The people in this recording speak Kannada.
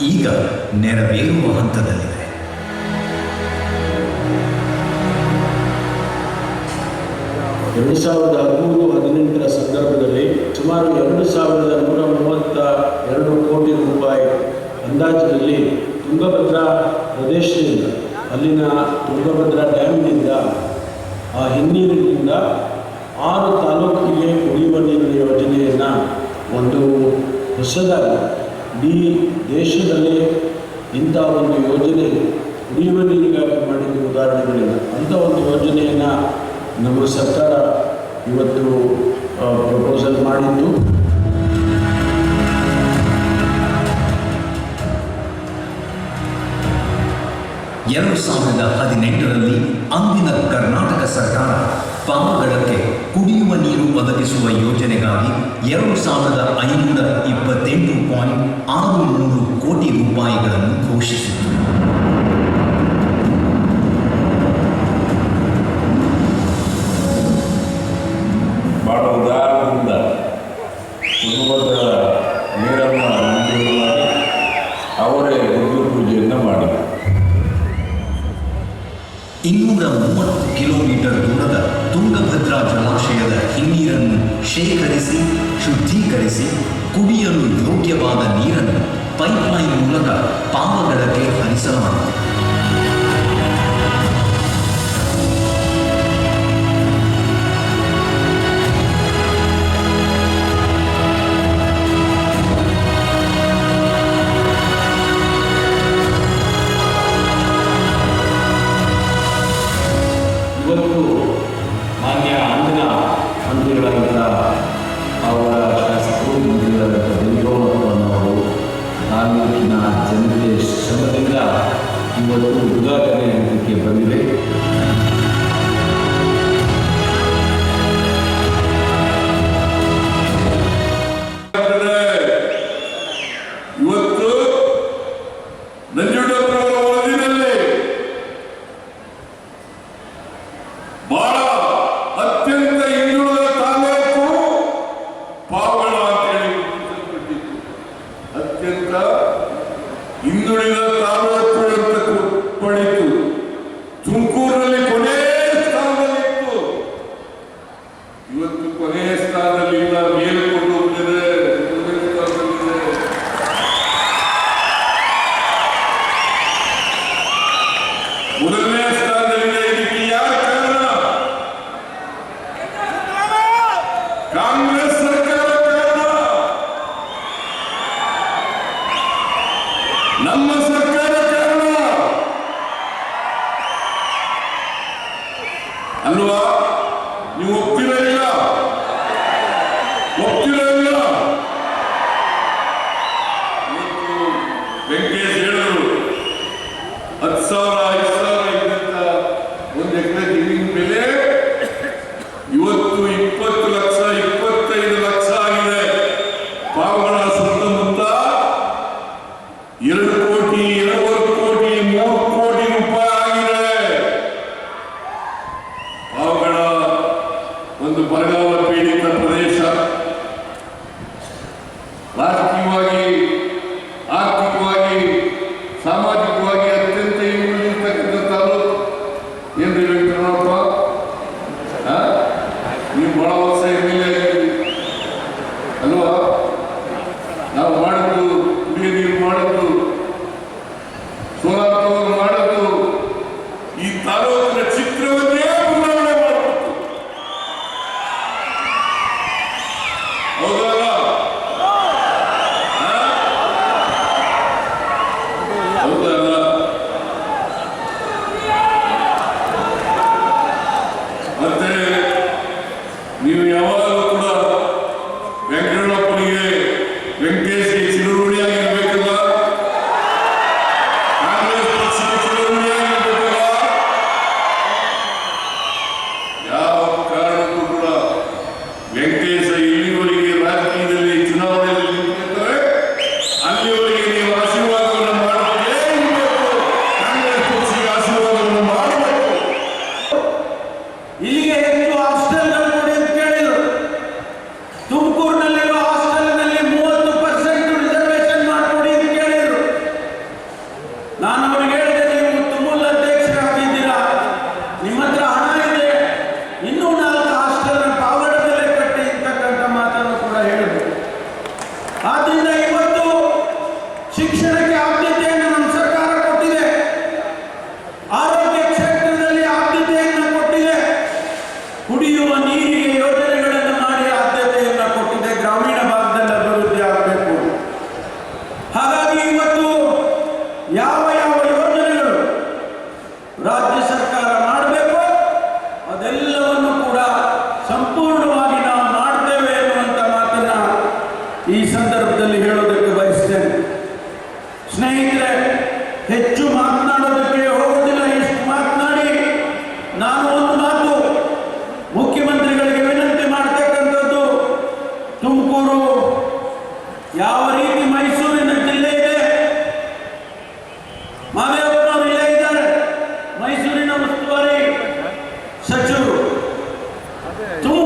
ಈಗ ನೆರವೇರುವ ಹಂತದಲ್ಲಿದೆ. ಎರಡು ಸಾವಿರದ ಹದಿಮೂರು, ಹದಿನೆಂಟರ ಸಂದರ್ಭದಲ್ಲಿ ಸುಮಾರು ಎರಡು ಸಾವಿರದ ನೂರ ಮೂವತ್ತ ಎರಡು ಕೋಟಿ ರೂಪಾಯಿ ಅಂದಾಜಿನಲ್ಲಿ ತುಂಗಭದ್ರಾ ಪ್ರದೇಶದಿಂದ, ಅಲ್ಲಿನ ತುಂಗಭದ್ರಾ ಡ್ಯಾಮ್ನಿಂದ ಆ ಹಿನ್ನೀರಿನಿಂದ ಆರು ತಾಲೂಕಿಗೆ ಕುಡಿಯುವ ನೀರಿನ ಯೋಜನೆಯನ್ನು ಒಂದು ಹೊಸದಾಗಿ ಇಡೀ ದೇಶದಲ್ಲೇ ಇಂಥ ಒಂದು ಯೋಜನೆ ಕುಡಿಯುವ ನೀರಿಗಾಗಿ ಮಾಡಿದ ಉದಾಹರಣೆಗಳಿಲ್ಲ. ಅಂಥ ಒಂದು ಯೋಜನೆಯನ್ನು ನಮ್ಮ ಸರ್ಕಾರ ಇವತ್ತು ಪ್ರಪೋಸಲ್ ಮಾಡಿದ್ದು. ಎರಡು ಸಾವಿರದ ಹದಿನೆಂಟರಲ್ಲಿ ಅಂದಿನ ಕರ್ನಾಟಕ ಸರ್ಕಾರ ಪಾವಗಡಕ್ಕೆ ಕುಡಿಯುವ ನೀರು ಒದಗಿಸುವ ಯೋಜನೆಗಾಗಿ ಎರಡು ಸಾವಿರದ ಐನೂರ ಇಪ್ಪತ್ತೆಂಟು ಪಾಯಿಂಟ್ ಆರು ಮೂರು ಕೋಟಿ ರೂಪಾಯಿಗಳನ್ನು ಘೋಷಿಸಿತು ಇನ್ನೂರ ಮೂವತ್ತು ಕಿಲೋಮೀಟರ್ ದೂರದ ತುಂಗಭದ್ರಾ ಜಲಾಶಯದ ಹಿನ್ನೀರನ್ನು ಶೇಖರಿಸಿ, ಶುದ್ಧೀಕರಿಸಿ, ಕುಡಿಯಲು ಯೋಗ್ಯವಾದ ನೀರನ್ನು ಪೈಪ್ಲೈನ್ ಮೂಲಕ ಪಾವಗಡಕ್ಕೆ ಹರಿಸಲಾಯಿತು ವೆಂಕಟೇಶ್ ಹೇಳಿದ್ರು ಹತ್ತು ಸಾವಿರ You well say யார் 对。